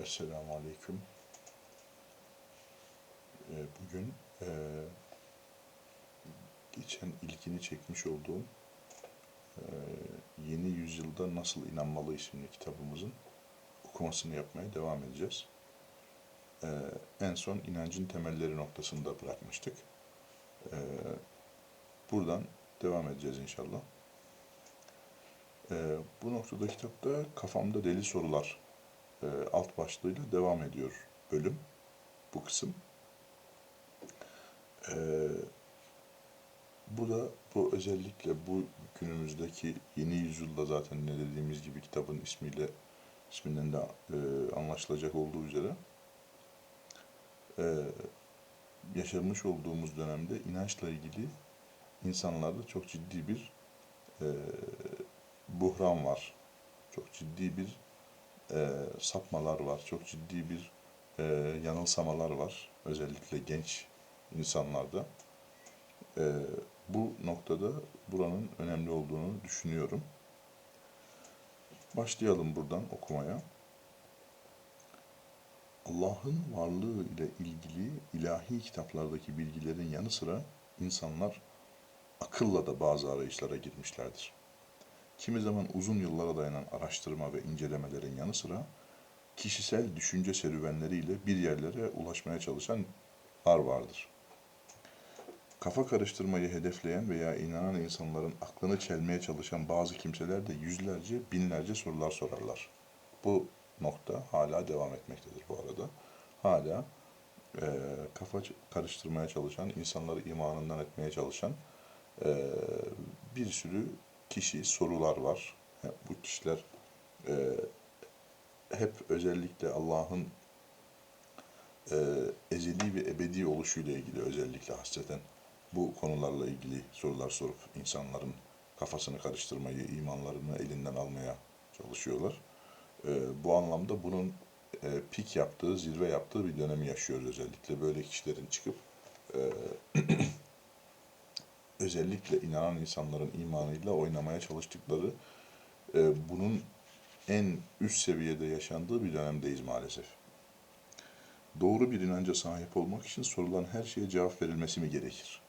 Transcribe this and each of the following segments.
Esselamu Aleyküm. Ee, Bugün eee, geçen ilgini çekmiş olduğum eee, Yeni Yüzyılda Nasıl İnanmalı isimli kitabımızın okumasını yapmaya devam edeceğiz. Eee, En son inancın temelleri noktasında bırakmıştık. Eee, Buradan devam edeceğiz inşallah. Eee, Bu noktada kitapta kafamda deli sorular e, alt başlığıyla devam ediyor bölüm, bu kısım. E, bu da bu özellikle bu günümüzdeki yeni yüzyılda zaten ne dediğimiz gibi kitabın ismiyle isminden de e, anlaşılacak olduğu üzere e, yaşamış olduğumuz dönemde inançla ilgili insanlarda çok ciddi bir buhran var. Çok ciddi bir e, sapmalar var. Çok ciddi bir e, yanılsamalar var. Özellikle genç insanlarda. E, bu noktada buranın önemli olduğunu düşünüyorum. Başlayalım buradan okumaya. Allah'ın varlığı ile ilgili ilahi kitaplardaki bilgilerin yanı sıra insanlar akılla da bazı arayışlara girmişlerdir. Kimi zaman uzun yıllara dayanan araştırma ve incelemelerin yanı sıra kişisel düşünce serüvenleriyle bir yerlere ulaşmaya çalışanlar vardır. Kafa karıştırmayı hedefleyen veya inanan insanların aklını çelmeye çalışan bazı kimseler de yüzlerce, binlerce sorular sorarlar. Bu nokta hala devam etmektedir bu arada. Hala e, kafa karıştırmaya çalışan, insanları imanından etmeye çalışan e, bir sürü kişi sorular var. Bu kişiler e, hep özellikle Allah'ın e, ezeli ve ebedi oluşuyla ilgili özellikle hasreten bu konularla ilgili sorular sorup insanların kafasını karıştırmayı, imanlarını elinden almaya çalışıyorlar. E, bu anlamda bunun e, pik yaptığı, zirve yaptığı bir dönemi yaşıyoruz özellikle. Böyle kişilerin çıkıp e, özellikle inanan insanların imanıyla oynamaya çalıştıkları e, bunun en üst seviyede yaşandığı bir dönemdeyiz maalesef. Doğru bir inanca sahip olmak için sorulan her şeye cevap verilmesi mi gerekir?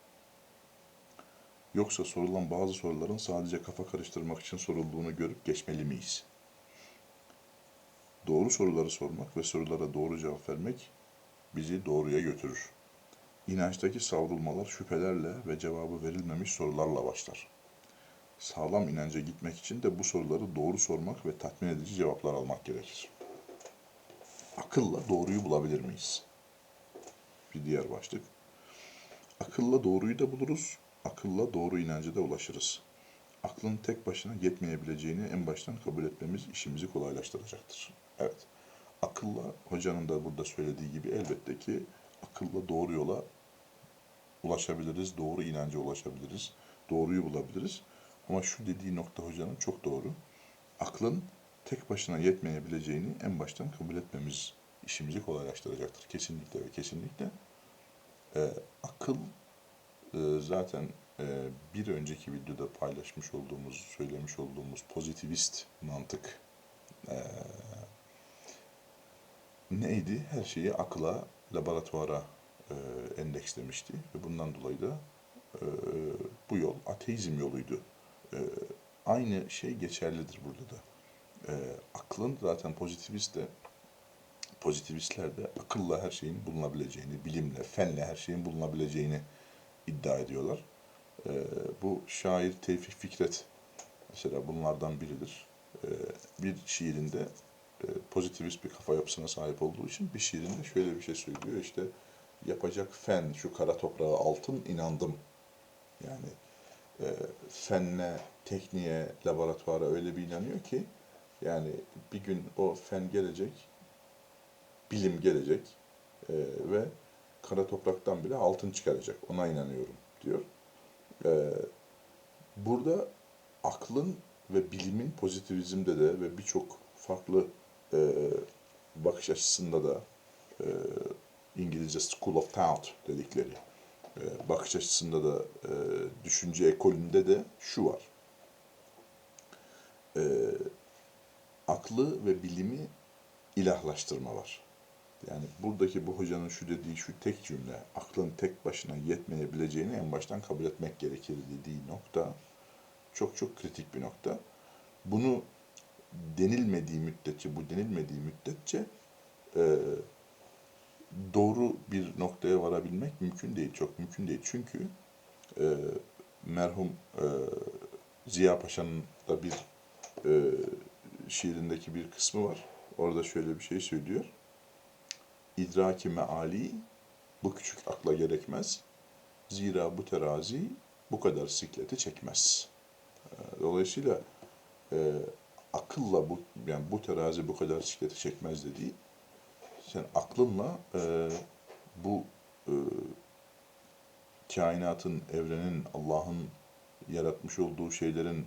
Yoksa sorulan bazı soruların sadece kafa karıştırmak için sorulduğunu görüp geçmeli miyiz? Doğru soruları sormak ve sorulara doğru cevap vermek bizi doğruya götürür. İnançtaki savrulmalar şüphelerle ve cevabı verilmemiş sorularla başlar. Sağlam inanca gitmek için de bu soruları doğru sormak ve tatmin edici cevaplar almak gerekir. Akılla doğruyu bulabilir miyiz? Bir diğer başlık. Akılla doğruyu da buluruz, akılla doğru inanca da ulaşırız. Aklın tek başına yetmeyebileceğini en baştan kabul etmemiz işimizi kolaylaştıracaktır. Evet, akılla hocanın da burada söylediği gibi elbette ki akılla doğru yola ulaşabiliriz, doğru inanca ulaşabiliriz, doğruyu bulabiliriz. Ama şu dediği nokta hocanın çok doğru. Aklın tek başına yetmeyebileceğini en baştan kabul etmemiz işimizi kolaylaştıracaktır. Kesinlikle ve kesinlikle. Ee, akıl e, zaten e, bir önceki videoda paylaşmış olduğumuz, söylemiş olduğumuz pozitivist mantık e, neydi? Her şeyi akla, laboratuvara e, endekslemişti ve bundan dolayı da e, bu yol ateizm yoluydu. E, aynı şey geçerlidir burada da. Aklın zaten pozitivist de pozitivistler de akılla her şeyin bulunabileceğini, bilimle, fenle her şeyin bulunabileceğini iddia ediyorlar. Bu şair Tevfik Fikret mesela bunlardan biridir. Bir şiirinde pozitivist bir kafa yapısına sahip olduğu için bir şiirinde şöyle bir şey söylüyor. İşte yapacak fen şu kara toprağa altın inandım. Yani e, fenne, tekniğe, laboratuvara öyle bir inanıyor ki yani bir gün o fen gelecek, bilim gelecek e, ve kara topraktan bile altın çıkaracak. Ona inanıyorum diyor. E, burada aklın ve bilimin pozitivizmde de ve birçok farklı e, bakış açısında da e, İngilizce School of Thought dedikleri e, bakış açısında da e, düşünce ekolünde de şu var. E, aklı ve bilimi ilahlaştırma var. Yani buradaki bu hocanın şu dediği şu tek cümle, aklın tek başına yetmeyebileceğini en baştan kabul etmek gerekir dediği nokta çok çok kritik bir nokta. Bunu denilmediği müddetçe, bu denilmediği müddetçe e, doğru bir noktaya varabilmek mümkün değil, çok mümkün değil. Çünkü e, merhum e, Ziya Paşa'nın da bir e, şiirindeki bir kısmı var. Orada şöyle bir şey söylüyor. İdraki meali bu küçük akla gerekmez. Zira bu terazi bu kadar sikleti çekmez. E, Dolayısıyla e, akılla bu yani bu terazi bu kadar sikleti çekmez dediği sen aklınla e, bu e, kainatın, evrenin, Allah'ın yaratmış olduğu şeylerin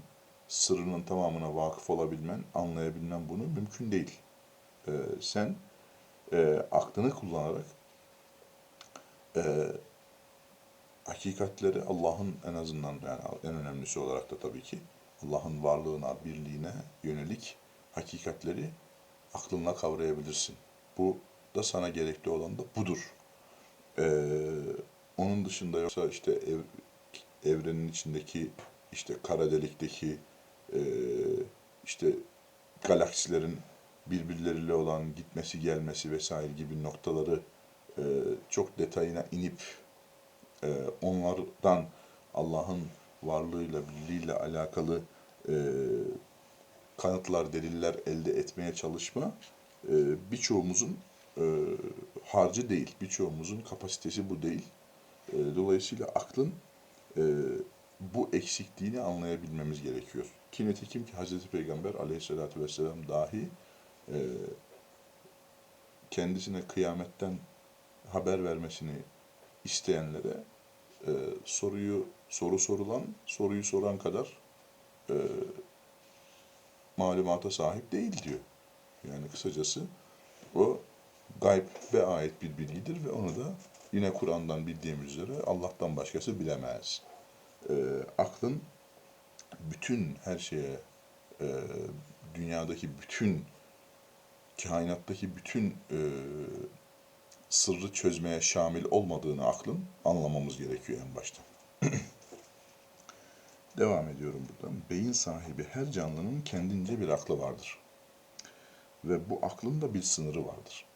sırrının tamamına vakıf olabilmen, anlayabilmen bunu mümkün değil. E, sen e, aklını kullanarak e, hakikatleri Allah'ın en azından yani en önemlisi olarak da tabii ki Allah'ın varlığına, birliğine yönelik hakikatleri aklınla kavrayabilirsin. Bu da sana gerekli olan da budur. Ee, onun dışında yoksa işte ev, evrenin içindeki işte kara delikteki e, işte galaksilerin birbirleriyle olan gitmesi gelmesi vesaire gibi noktaları e, çok detayına inip e, onlardan Allah'ın varlığıyla, birliğiyle alakalı e, kanıtlar, deliller elde etmeye çalışma e, birçoğumuzun e, harcı değil. Birçoğumuzun kapasitesi bu değil. E, dolayısıyla aklın e, bu eksikliğini anlayabilmemiz gerekiyor. Ki nitekim ki Hazreti Peygamber aleyhissalatü vesselam dahi e, kendisine kıyametten haber vermesini isteyenlere e, soruyu soru sorulan, soruyu soran kadar e, malumata sahip değil diyor. Yani kısacası o gaybe ait bir bilgidir ve onu da yine Kur'an'dan bildiğimiz üzere Allah'tan başkası bilemez. E, aklın bütün her şeye, e, dünyadaki bütün, kainattaki bütün e, sırrı çözmeye şamil olmadığını aklın anlamamız gerekiyor en başta. Devam ediyorum buradan. Beyin sahibi her canlının kendince bir aklı vardır. Ve bu aklın da bir sınırı vardır.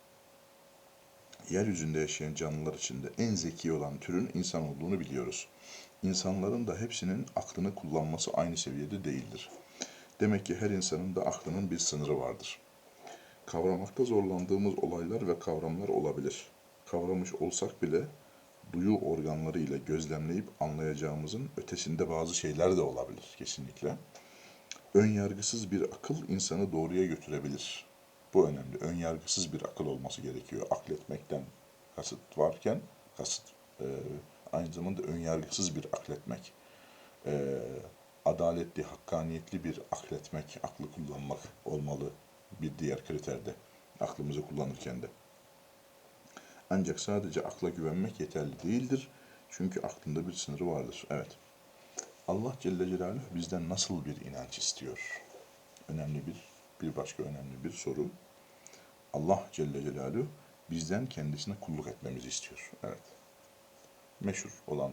Yeryüzünde yaşayan canlılar içinde en zeki olan türün insan olduğunu biliyoruz. İnsanların da hepsinin aklını kullanması aynı seviyede değildir. Demek ki her insanın da aklının bir sınırı vardır. Kavramakta zorlandığımız olaylar ve kavramlar olabilir. Kavramış olsak bile duyu organları ile gözlemleyip anlayacağımızın ötesinde bazı şeyler de olabilir kesinlikle. Önyargısız bir akıl insanı doğruya götürebilir. Bu önemli. Önyargısız bir akıl olması gerekiyor. Akletmekten kasıt varken, kasıt e, aynı zamanda önyargısız bir akletmek. E, adaletli, hakkaniyetli bir akletmek, aklı kullanmak olmalı bir diğer kriterde. Aklımızı kullanırken de. Ancak sadece akla güvenmek yeterli değildir. Çünkü aklında bir sınırı vardır. Evet. Allah Celle Celaluhu bizden nasıl bir inanç istiyor? Önemli bir, bir başka önemli bir soru. Allah Celle Celaluhu bizden kendisine kulluk etmemizi istiyor. Evet. Meşhur olan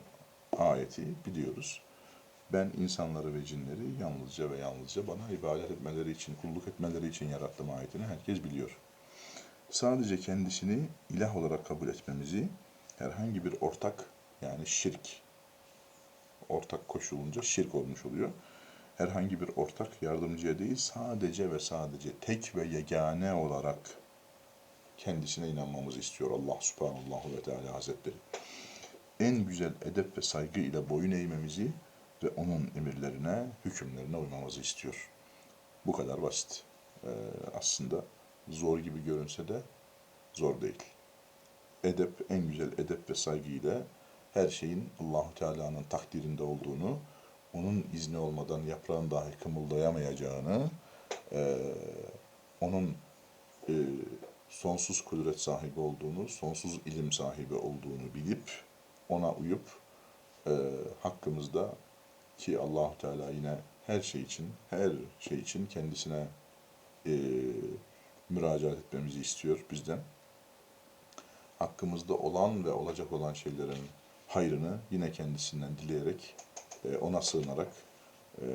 ayeti biliyoruz. Ben insanları ve cinleri yalnızca ve yalnızca bana ibadet etmeleri için, kulluk etmeleri için yarattım ayetini herkes biliyor sadece kendisini ilah olarak kabul etmemizi herhangi bir ortak yani şirk ortak koşulunca şirk olmuş oluyor. Herhangi bir ortak yardımcıya değil sadece ve sadece tek ve yegane olarak kendisine inanmamızı istiyor Allah subhanahu ve teala hazretleri. En güzel edep ve saygı ile boyun eğmemizi ve onun emirlerine, hükümlerine uymamızı istiyor. Bu kadar basit. Ee, aslında zor gibi görünse de zor değil. Edep, en güzel edep ve saygıyla her şeyin Allahu Teala'nın takdirinde olduğunu, onun izni olmadan yaprağın dahi kımıldayamayacağını, e, onun e, sonsuz kudret sahibi olduğunu, sonsuz ilim sahibi olduğunu bilip ona uyup e, hakkımızda ki Allahu Teala yine her şey için, her şey için kendisine e, müracaat etmemizi istiyor bizden. Hakkımızda olan ve olacak olan şeylerin hayrını yine kendisinden dileyerek, e, ona sığınarak, e,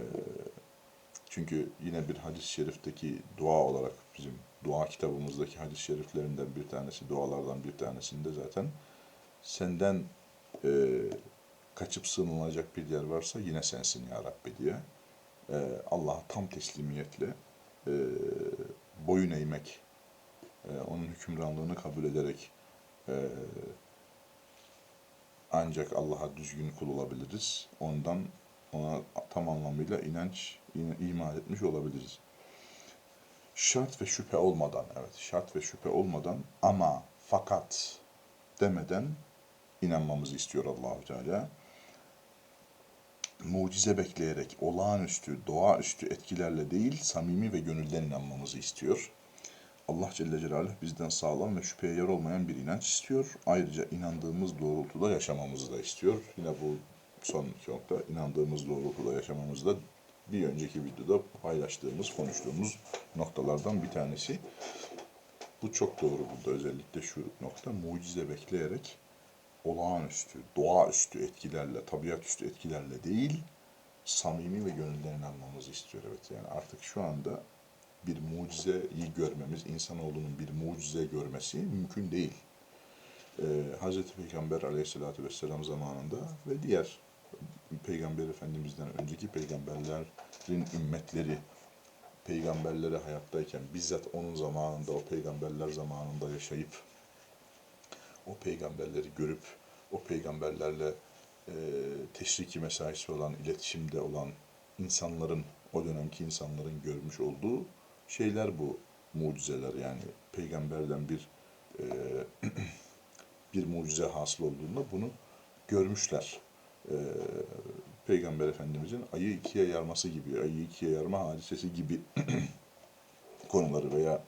çünkü yine bir hadis-i şerifteki dua olarak bizim dua kitabımızdaki hadis-i şeriflerinden bir tanesi, dualardan bir tanesinde zaten senden e, kaçıp sığınılacak bir yer varsa yine sensin ya Rabbi diye e, Allah'a tam teslimiyetle e, boyun eğmek, e, onun hükümranlığını kabul ederek e, ancak Allah'a düzgün kul olabiliriz. Ondan ona tam anlamıyla inanç, in- iman etmiş olabiliriz. Şart ve şüphe olmadan, evet şart ve şüphe olmadan ama fakat demeden inanmamızı istiyor Allahu Teala. Mucize bekleyerek olağanüstü, doğaüstü etkilerle değil, samimi ve gönülden inanmamızı istiyor. Allah Celle Celaluhu bizden sağlam ve şüpheye yer olmayan bir inanç istiyor. Ayrıca inandığımız doğrultuda yaşamamızı da istiyor. Yine bu son iki nokta inandığımız doğrultuda yaşamamızı da bir önceki videoda paylaştığımız, konuştuğumuz noktalardan bir tanesi. Bu çok doğru burada özellikle şu nokta mucize bekleyerek olağanüstü, doğaüstü etkilerle, tabiatüstü etkilerle değil, samimi ve gönülden inanmamızı istiyor. Evet yani artık şu anda bir mucizeyi görmemiz, insanoğlunun bir mucize görmesi mümkün değil. Ee, Hz. Peygamber aleyhissalatü vesselam zamanında ve diğer Peygamber Efendimiz'den önceki peygamberlerin ümmetleri peygamberleri hayattayken bizzat onun zamanında o peygamberler zamanında yaşayıp o peygamberleri görüp o peygamberlerle e, teşriki mesaisi olan, iletişimde olan insanların, o dönemki insanların görmüş olduğu şeyler bu mucizeler yani peygamberden bir e, bir mucize hasıl olduğunda bunu görmüşler. E, Peygamber Efendimizin ayı ikiye yarması gibi, ayı ikiye yarma hadisesi gibi konuları veya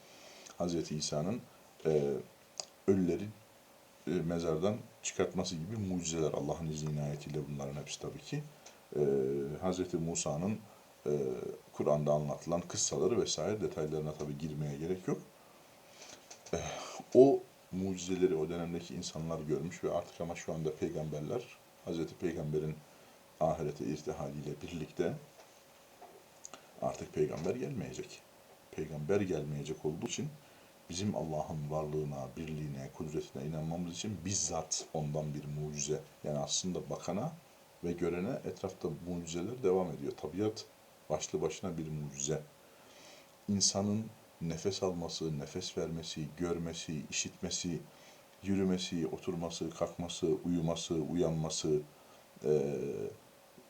Hz. İsa'nın e, ölüleri e, mezardan çıkartması gibi mucizeler Allah'ın izni inayetiyle bunların hepsi tabii ki. E, Hz. Musa'nın e, Kur'an'da anlatılan kıssaları vesaire detaylarına tabii girmeye gerek yok. E, o mucizeleri o dönemdeki insanlar görmüş ve artık ama şu anda peygamberler Hz. Peygamber'in ahirete irtihaliyle birlikte artık peygamber gelmeyecek. Peygamber gelmeyecek olduğu için bizim Allah'ın varlığına, birliğine, kudretine inanmamız için bizzat ondan bir mucize. Yani aslında bakana ve görene etrafta mucizeler devam ediyor. Tabiat başlı başına bir mucize. İnsanın nefes alması, nefes vermesi, görmesi, işitmesi, yürümesi, oturması, kalkması, uyuması, uyanması, eee,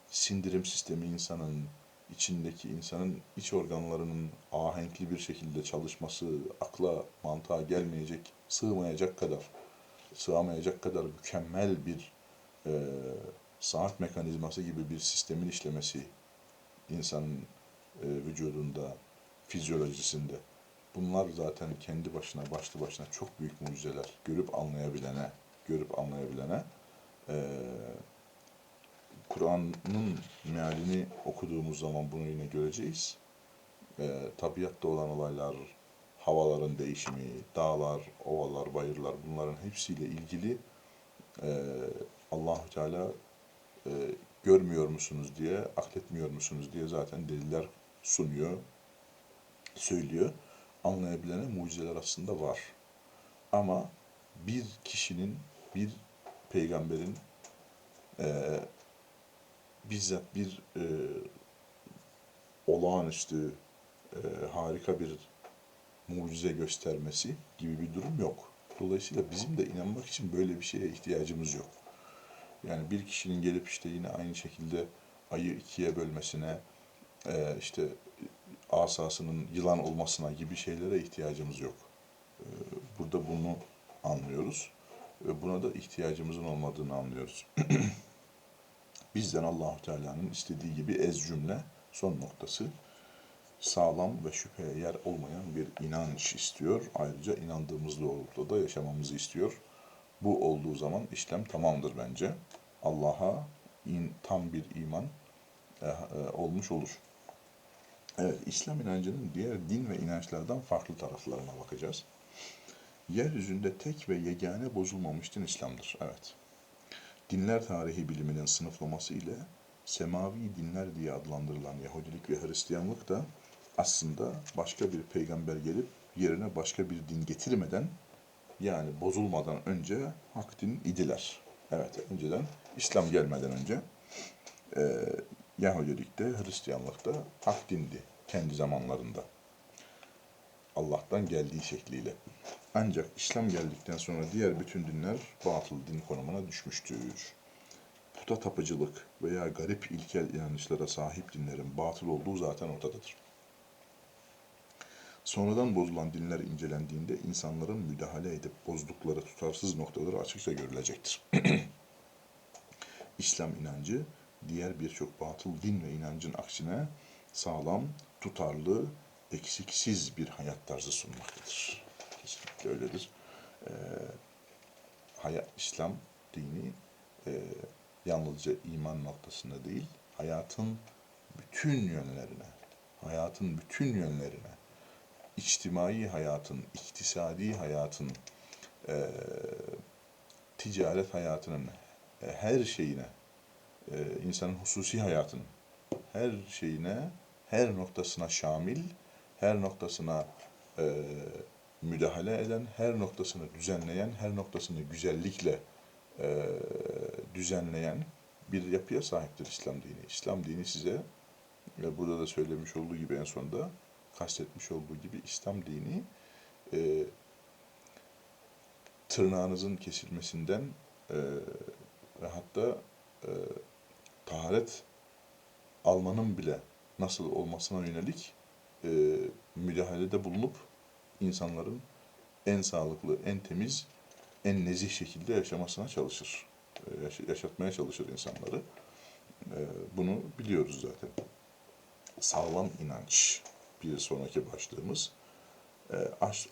sindirim sistemi insanın, içindeki insanın iç organlarının ahenkli bir şekilde çalışması, akla, mantığa gelmeyecek, sığmayacak kadar, sığamayacak kadar mükemmel bir eee, saat mekanizması gibi bir sistemin işlemesi insanın e, vücudunda, fizyolojisinde. Bunlar zaten kendi başına, başlı başına çok büyük mucizeler. Görüp anlayabilene, görüp anlayabilene eee Kur'an'ın mealini okuduğumuz zaman bunu yine göreceğiz. Ee, tabiatta olan olaylar, havaların değişimi, dağlar, ovalar, bayırlar bunların hepsiyle ilgili e, Allahu Teala e, görmüyor musunuz diye, akletmiyor musunuz diye zaten deliller sunuyor, söylüyor. Anlayabilene mucizeler aslında var. Ama bir kişinin, bir peygamberin e, bizzat bir e, olağanüstü, e, harika bir mucize göstermesi gibi bir durum yok. Dolayısıyla bizim de inanmak için böyle bir şeye ihtiyacımız yok. Yani bir kişinin gelip işte yine aynı şekilde ayı ikiye bölmesine, e, işte asasının yılan olmasına gibi şeylere ihtiyacımız yok. E, burada bunu anlıyoruz ve buna da ihtiyacımızın olmadığını anlıyoruz. Bizden Allahu Teala'nın istediği gibi ez cümle son noktası sağlam ve şüpheye yer olmayan bir inanç istiyor. Ayrıca inandığımız doğrultuda da yaşamamızı istiyor. Bu olduğu zaman işlem tamamdır bence. Allah'a in, tam bir iman e, e, olmuş olur. Evet, İslam inancının diğer din ve inançlardan farklı taraflarına bakacağız. Yeryüzünde tek ve yegane bozulmamış din İslam'dır. Evet. Dinler tarihi biliminin sınıflaması ile semavi dinler diye adlandırılan Yahudilik ve Hristiyanlık da aslında başka bir peygamber gelip yerine başka bir din getirmeden yani bozulmadan önce hak din idiler. Evet, önceden İslam gelmeden önce e, Yahudilikte, Hristiyanlıkta hak dindi kendi zamanlarında. Allah'tan geldiği şekliyle. Ancak İslam geldikten sonra diğer bütün dinler batıl din konumuna düşmüştür. Puta tapıcılık veya garip ilkel inanışlara sahip dinlerin batıl olduğu zaten ortadadır. Sonradan bozulan dinler incelendiğinde insanların müdahale edip bozdukları tutarsız noktaları açıkça görülecektir. İslam inancı diğer birçok batıl din ve inancın aksine sağlam, tutarlı, eksiksiz bir hayat tarzı sunmaktadır. Kesinlikle öyledir. Ee, hayat, İslam dini e, yalnızca iman noktasında değil, hayatın bütün yönlerine, hayatın bütün yönlerine, içtimai hayatın, iktisadi hayatın, e, ticaret hayatının e, her şeyine, insanın hususi hayatının her şeyine, her noktasına şamil, her noktasına e, müdahale eden, her noktasını düzenleyen, her noktasını güzellikle e, düzenleyen bir yapıya sahiptir İslam dini. İslam dini size ve burada da söylemiş olduğu gibi en sonunda kastetmiş olduğu gibi İslam dini e, tırnağınızın kesilmesinden e, ve hatta e, taharet almanın bile nasıl olmasına yönelik e, müdahalede bulunup insanların en sağlıklı, en temiz, en nezih şekilde yaşamasına çalışır. E, yaş- yaşatmaya çalışır insanları. E, bunu biliyoruz zaten. Sağlam inanç bir sonraki başlığımız. E,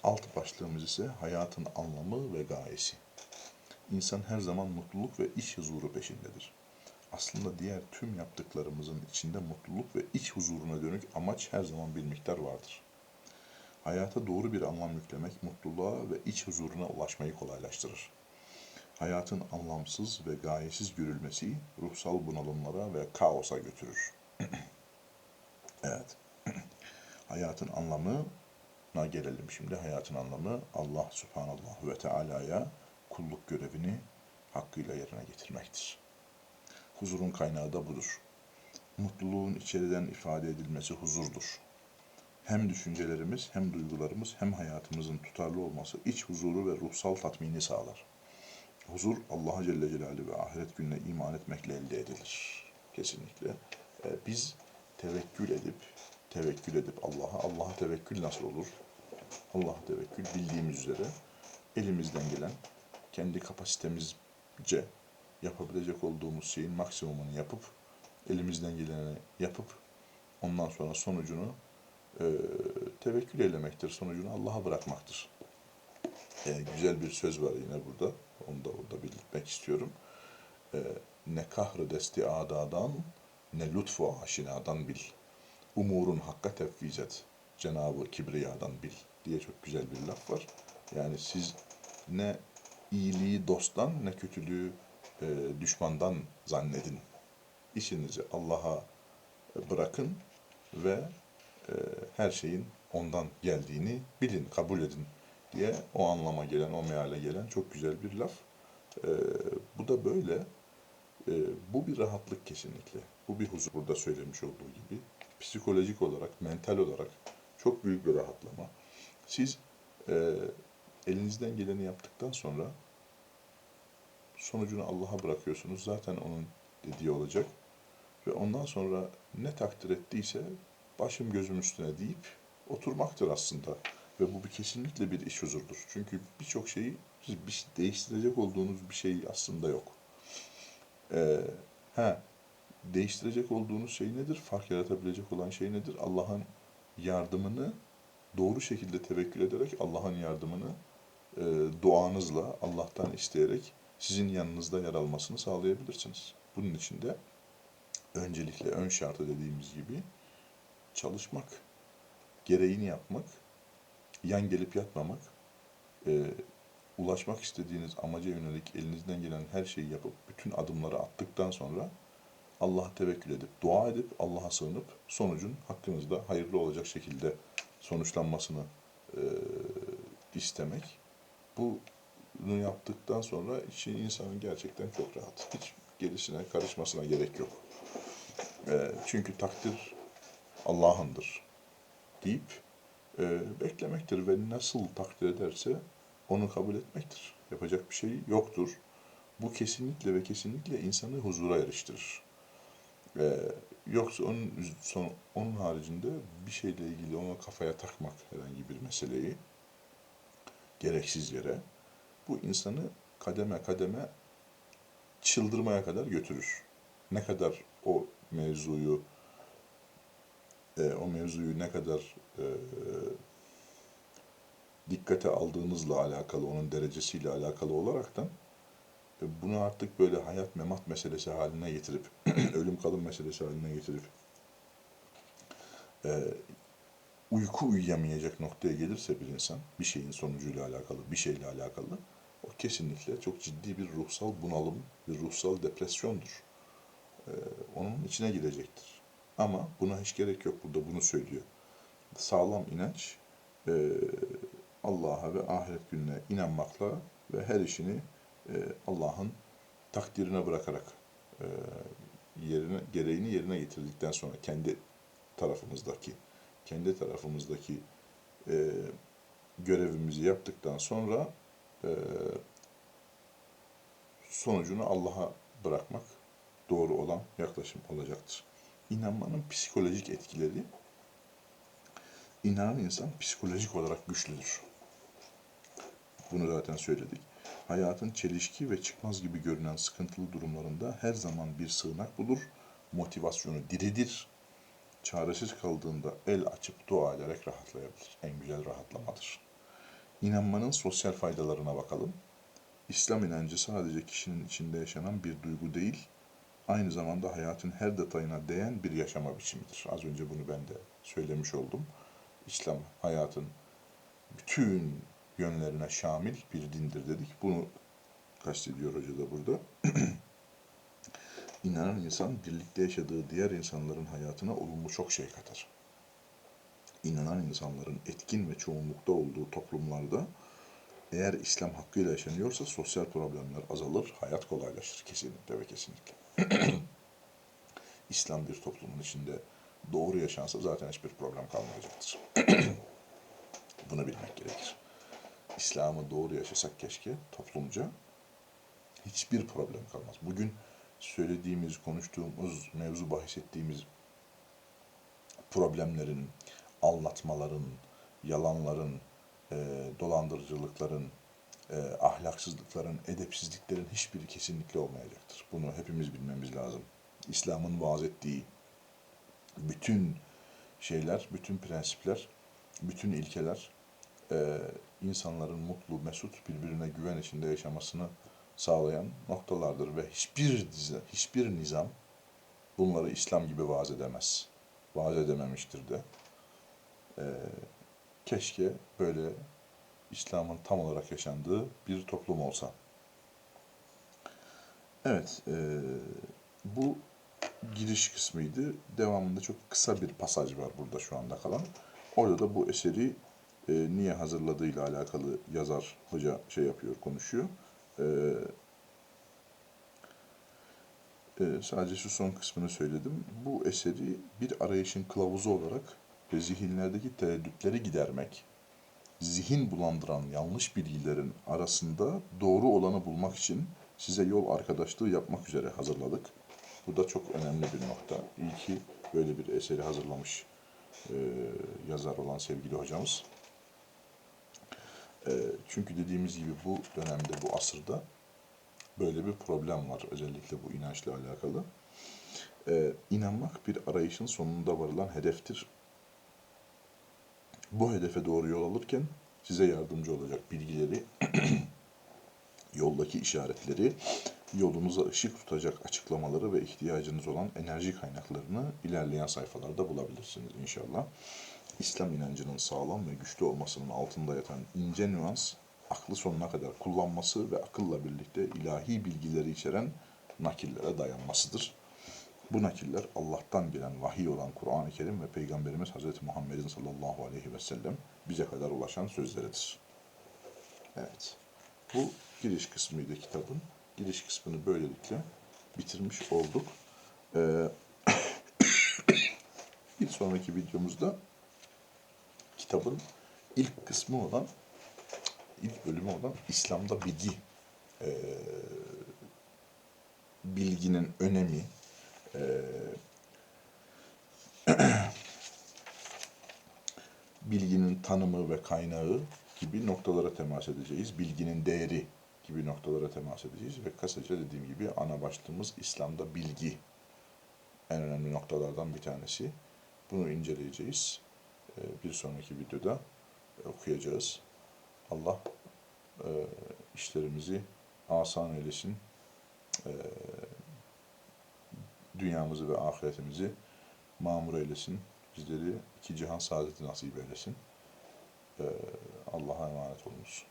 alt başlığımız ise hayatın anlamı ve gayesi. İnsan her zaman mutluluk ve iç huzuru peşindedir. Aslında diğer tüm yaptıklarımızın içinde mutluluk ve iç huzuruna dönük amaç her zaman bir miktar vardır. Hayata doğru bir anlam yüklemek mutluluğa ve iç huzuruna ulaşmayı kolaylaştırır. Hayatın anlamsız ve gayesiz görülmesi ruhsal bunalımlara ve kaosa götürür. evet. Hayatın anlamına gelelim şimdi. Hayatın anlamı Allah subhanallahu ve teala'ya kulluk görevini hakkıyla yerine getirmektir. Huzurun kaynağı da budur. Mutluluğun içeriden ifade edilmesi huzurdur. Hem düşüncelerimiz, hem duygularımız, hem hayatımızın tutarlı olması iç huzuru ve ruhsal tatmini sağlar. Huzur Allah Celle Celaluhu ve ahiret gününe iman etmekle elde edilir. Kesinlikle. Ee, biz tevekkül edip, tevekkül edip Allah'a, Allah'a tevekkül nasıl olur? Allah'a tevekkül bildiğimiz üzere elimizden gelen kendi kapasitemizce yapabilecek olduğumuz şeyin maksimumunu yapıp elimizden geleni yapıp ondan sonra sonucunu e, tevekkül eylemektir. Sonucunu Allah'a bırakmaktır. E, güzel bir söz var yine burada. Onu da orada belirtmek istiyorum. E, ne kahrı desti adadan ne lütfu aşinadan bil. Umurun hakka tefviz et. Cenabı Kibriya'dan bil diye çok güzel bir laf var. Yani siz ne iyiliği dosttan ne kötülüğü e, düşmandan zannedin. İşinizi Allah'a bırakın ve e, her şeyin ondan geldiğini bilin, kabul edin diye o anlama gelen, o meale gelen çok güzel bir laf. E, bu da böyle. E, bu bir rahatlık kesinlikle. Bu bir huzur burada söylemiş olduğu gibi. Psikolojik olarak, mental olarak çok büyük bir rahatlama. Siz e, elinizden geleni yaptıktan sonra sonucunu Allah'a bırakıyorsunuz. Zaten onun dediği olacak. Ve ondan sonra ne takdir ettiyse başım gözüm üstüne deyip oturmaktır aslında. Ve bu bir kesinlikle bir iş huzurdur. Çünkü birçok şeyi siz bir değiştirecek olduğunuz bir şey aslında yok. Ee, ha, değiştirecek olduğunuz şey nedir? Fark yaratabilecek olan şey nedir? Allah'ın yardımını doğru şekilde tevekkül ederek Allah'ın yardımını e, duanızla Allah'tan isteyerek sizin yanınızda yer almasını sağlayabilirsiniz. Bunun için de öncelikle ön şartı dediğimiz gibi çalışmak, gereğini yapmak, yan gelip yatmamak, e, ulaşmak istediğiniz amaca yönelik elinizden gelen her şeyi yapıp bütün adımları attıktan sonra Allah'a tevekkül edip, dua edip, Allah'a sığınıp sonucun hakkınızda hayırlı olacak şekilde sonuçlanmasını e, istemek. Bunu yaptıktan sonra işin insanın gerçekten çok rahat. Hiç gerisine karışmasına gerek yok. E, çünkü takdir Allah'ındır deyip e, beklemektir ve nasıl takdir ederse onu kabul etmektir. Yapacak bir şey yoktur. Bu kesinlikle ve kesinlikle insanı huzura eriştirir. Ee, yoksa onun son, onun haricinde bir şeyle ilgili ona kafaya takmak herhangi bir meseleyi gereksiz yere bu insanı kademe kademe çıldırmaya kadar götürür. Ne kadar o mevzuyu e, o mevzuyu ne kadar e, dikkate aldığınızla alakalı, onun derecesiyle alakalı olaraktan e, bunu artık böyle hayat memat meselesi haline getirip, ölüm kalım meselesi haline getirip e, uyku uyuyamayacak noktaya gelirse bir insan, bir şeyin sonucuyla alakalı, bir şeyle alakalı, o kesinlikle çok ciddi bir ruhsal bunalım, bir ruhsal depresyondur. E, onun içine girecektir. Ama buna hiç gerek yok burada, bunu söylüyor. Sağlam inanç, e, Allah'a ve ahiret gününe inanmakla ve her işini e, Allah'ın takdirine bırakarak e, yerine gereğini yerine getirdikten sonra kendi tarafımızdaki kendi tarafımızdaki e, görevimizi yaptıktan sonra e, sonucunu Allah'a bırakmak doğru olan yaklaşım olacaktır. İnanmanın psikolojik etkileri inanan insan psikolojik olarak güçlüdür. Bunu zaten söyledik. Hayatın çelişki ve çıkmaz gibi görünen sıkıntılı durumlarında her zaman bir sığınak bulur, motivasyonu diridir. Çaresiz kaldığında el açıp dua ederek rahatlayabilir. En güzel rahatlamadır. İnanmanın sosyal faydalarına bakalım. İslam inancı sadece kişinin içinde yaşanan bir duygu değil, aynı zamanda hayatın her detayına değen bir yaşama biçimidir. Az önce bunu ben de söylemiş oldum. İslam hayatın bütün yönlerine şamil bir dindir dedik. Bunu kastediyor hoca da burada. İnanan insan birlikte yaşadığı diğer insanların hayatına olumlu çok şey katar. İnanan insanların etkin ve çoğunlukta olduğu toplumlarda eğer İslam hakkıyla yaşanıyorsa sosyal problemler azalır, hayat kolaylaşır kesinlikle ve kesinlikle. İslam bir toplumun içinde doğru yaşansa zaten hiçbir problem kalmayacaktır. Bunu bilmek gerekir. İslam'ı doğru yaşasak keşke toplumca hiçbir problem kalmaz. Bugün söylediğimiz, konuştuğumuz, mevzu bahis ettiğimiz problemlerin, anlatmaların, yalanların, e, dolandırıcılıkların, e, ahlaksızlıkların, edepsizliklerin hiçbiri kesinlikle olmayacaktır. Bunu hepimiz bilmemiz lazım. İslam'ın vaaz ettiği bütün şeyler, bütün prensipler, bütün ilkeler e, insanların mutlu, mesut, birbirine güven içinde yaşamasını sağlayan noktalardır ve hiçbir hiçbir nizam bunları İslam gibi vaaz edemez. Vaaz edememiştir de. E, keşke böyle İslam'ın tam olarak yaşandığı bir toplum olsa. Evet, e, bu giriş kısmıydı. Devamında çok kısa bir pasaj var burada şu anda kalan. Orada da bu eseri e, niye hazırladığıyla alakalı yazar hoca şey yapıyor, konuşuyor. E, e, sadece şu son kısmını söyledim. Bu eseri bir arayışın kılavuzu olarak ve zihinlerdeki tereddütleri gidermek, zihin bulandıran yanlış bilgilerin arasında doğru olanı bulmak için size yol arkadaşlığı yapmak üzere hazırladık. Bu da çok önemli bir nokta. İyi ki böyle bir eseri hazırlamış e, yazar olan sevgili hocamız. E, çünkü dediğimiz gibi bu dönemde, bu asırda böyle bir problem var. Özellikle bu inançla alakalı. E, inanmak bir arayışın sonunda varılan hedeftir. Bu hedefe doğru yol alırken size yardımcı olacak bilgileri, yoldaki işaretleri yolunuza ışık tutacak açıklamaları ve ihtiyacınız olan enerji kaynaklarını ilerleyen sayfalarda bulabilirsiniz inşallah. İslam inancının sağlam ve güçlü olmasının altında yatan ince nüans, aklı sonuna kadar kullanması ve akılla birlikte ilahi bilgileri içeren nakillere dayanmasıdır. Bu nakiller Allah'tan gelen vahiy olan Kur'an-ı Kerim ve Peygamberimiz Hz. Muhammed'in sallallahu aleyhi ve sellem bize kadar ulaşan sözleridir. Evet. Bu giriş kısmıydı kitabın. Giriş kısmını böylelikle bitirmiş olduk. Ee, bir sonraki videomuzda kitabın ilk kısmı olan, ilk bölümü olan İslam'da bilgi, ee, bilginin önemi, bilginin tanımı ve kaynağı gibi noktalara temas edeceğiz. Bilginin değeri gibi noktalara temas edeceğiz ve kısaca dediğim gibi ana başlığımız İslam'da bilgi en önemli noktalardan bir tanesi. Bunu inceleyeceğiz. Ee, Bir sonraki videoda okuyacağız. Allah e, işlerimizi asan eylesin. Dünyamızı ve ahiretimizi mamur eylesin. Bizleri iki cihan saadeti nasip eylesin. Ee, Allah'a emanet olunuz.